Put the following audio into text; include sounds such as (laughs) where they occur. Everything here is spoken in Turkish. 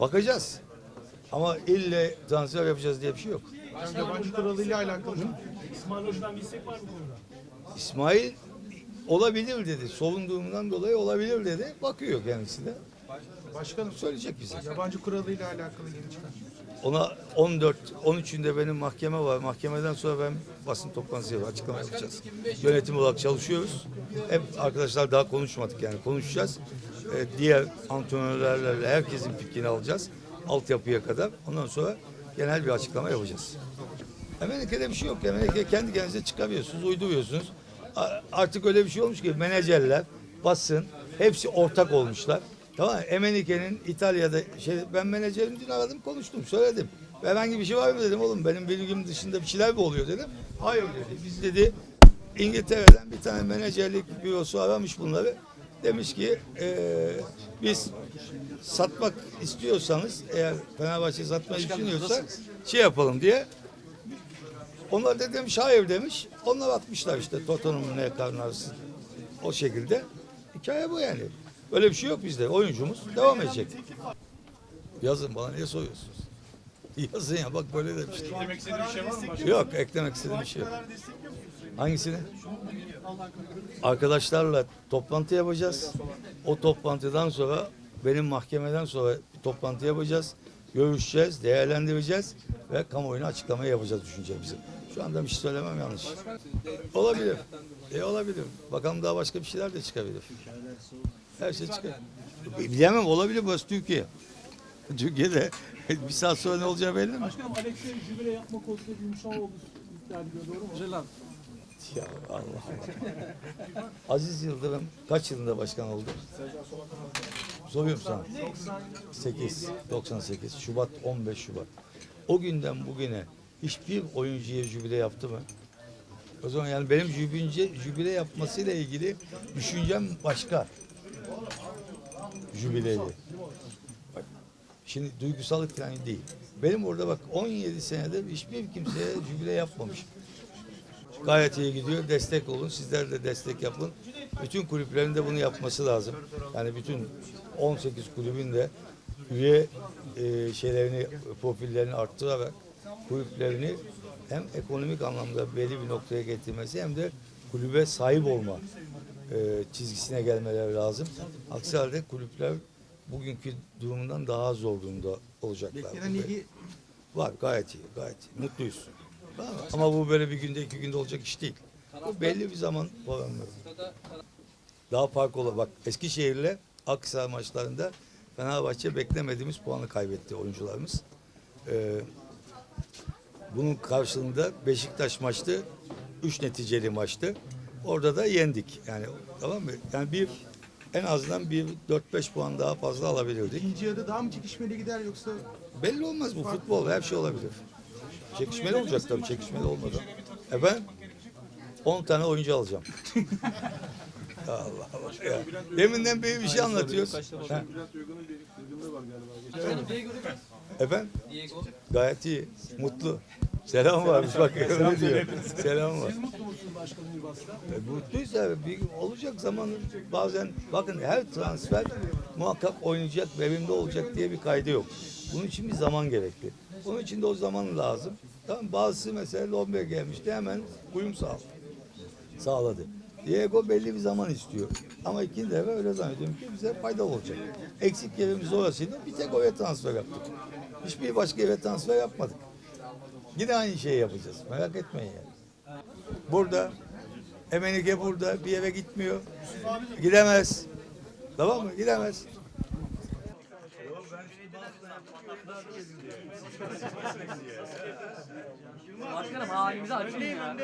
Bakacağız. Ama ille transfer yapacağız diye bir şey yok. Hocam yabancı kuralıyla alakalı. İsmail Hoca'dan bir istek var mı konuda? İsmail olabilir dedi. Solunduğundan dolayı olabilir dedi. Bakıyor kendisi de. Başkanım Söyleyecek bize. yabancı kuralıyla alakalı yeni çıkan. Ona 14, 13'ünde benim mahkeme var. Mahkemeden sonra ben basın toplantısı yapacağım, açıklama yapacağız. Yönetim olarak çalışıyoruz. Hep arkadaşlar daha konuşmadık yani konuşacağız. Ee, diğer antrenörlerle herkesin fikrini alacağız. Altyapıya kadar. Ondan sonra genel bir açıklama yapacağız. Emenike'de bir şey yok. Emenike kendi kendinize çıkarıyorsunuz, uyduruyorsunuz. Artık öyle bir şey olmuş ki menajerler, basın hepsi ortak olmuşlar. Tamam mı? Emenike'nin İtalya'da şey ben menajerim dün aradım konuştum söyledim. Herhangi bir şey var mı dedim oğlum benim bilgim dışında bir şeyler mi oluyor dedim. Hayır dedi. Biz dedi İngiltere'den bir tane menajerlik bürosu aramış bunları. Demiş ki eee, biz satmak istiyorsanız eğer Fenerbahçe satmayı düşünüyorsa şey yapalım diye onlar da demiş hayır demiş. Onlar atmışlar işte Tottenham'ın ne karnarsı o şekilde. Hikaye bu yani. Böyle bir şey yok bizde. Oyuncumuz devam edecek. Yazın bana niye soruyorsunuz? (laughs) Yazın ya bak böyle demiştim. Eklemek istediğin bir şey var mı? Yok eklemek istediğim bir şey yok. Hangisini? Arkadaşlarla toplantı yapacağız. O toplantıdan sonra benim mahkemeden sonra bir toplantı yapacağız. Görüşeceğiz, değerlendireceğiz ve kamuoyuna açıklama yapacağız düşüncemizi. Şu anda bir şey söylemem yanlış. Olabilir. E olabilir. Bakalım daha başka bir şeyler de çıkabilir. Her şey çıkar. Bilemem olabilir burası Türkiye. (laughs) Türkiye'de (laughs) bir saat sonra ne olacağı belli mi? Başkanım Alex'e jübile yapma konusunda oldu iddia ediliyor doğru mu? Ya Allah Allah. Aziz Yıldırım kaç yılında başkan oldu? Soruyorum sana. 8, 98, Şubat, 15 Şubat. O günden bugüne hiçbir oyuncuya jübile yaptı mı? O zaman yani benim jübile, jübile yapmasıyla ilgili düşüncem başka. Jübileyle. Bak, Şimdi duygusallık falan değil. Benim orada bak 17 senede hiçbir kimseye jübile yapmamış. Gayet iyi gidiyor. Destek olun. Sizler de destek yapın. Bütün kulüplerin de bunu yapması lazım. Yani bütün 18 kulübün de üye e, şeylerini, profillerini arttırarak kulüplerini hem ekonomik anlamda belli bir noktaya getirmesi hem de kulübe sahip olma e, çizgisine gelmeleri lazım. Aksi halde kulüpler bugünkü durumundan daha zor durumda olacaklar. Beklenen ilgi Var gayet iyi, gayet iyi. Mutluyuz. Ama bu böyle bir günde iki günde olacak iş değil. Bu belli bir zaman programı. Daha farklı olur. Bak Eskişehir'le Aksaray maçlarında Fenerbahçe beklemediğimiz puanı kaybetti oyuncularımız. Ee, bunun karşılığında Beşiktaş maçtı. Üç neticeli maçtı. Orada da yendik. Yani tamam mı? Yani bir en azından bir 4-5 puan daha fazla alabilirdik. ikinci yarı daha mı çekişmeli gider yoksa Belli olmaz bu futbol her şey olabilir. Çekişmeli olacak tabii çekişmeli olmadan. Efendim? 10 tane oyuncu alacağım. (laughs) Allah Allah ya. Deminden beri bir şey anlatıyoruz. Ha? Efendim? Gayet iyi. Mutlu. Selam varmış bak öyle diyor. Selam var. Siz mutlu musunuz başkanım Yılmaz'la? E, mutluyuz abi. Bir olacak zaman bazen bakın her transfer muhakkak oynayacak, verimli olacak diye bir kaydı yok. Bunun için bir zaman gerekli. Bunun için de o zaman lazım. Tamam bazısı mesela Lombe gelmişti hemen uyum sağladı. Sağladı. Diego belli bir zaman istiyor. Ama ikinci defa öyle zannediyorum ki bize faydalı olacak. Eksik yerimiz orasıydı. Bir tek oraya transfer yaptık. Hiçbir başka yere transfer yapmadık. Yine aynı şeyi yapacağız. Merak etmeyin yani. Burada Emenike burada bir yere gitmiyor. Gidemez. Tamam mı? Gidemez. Başkanım halimizi açın ya.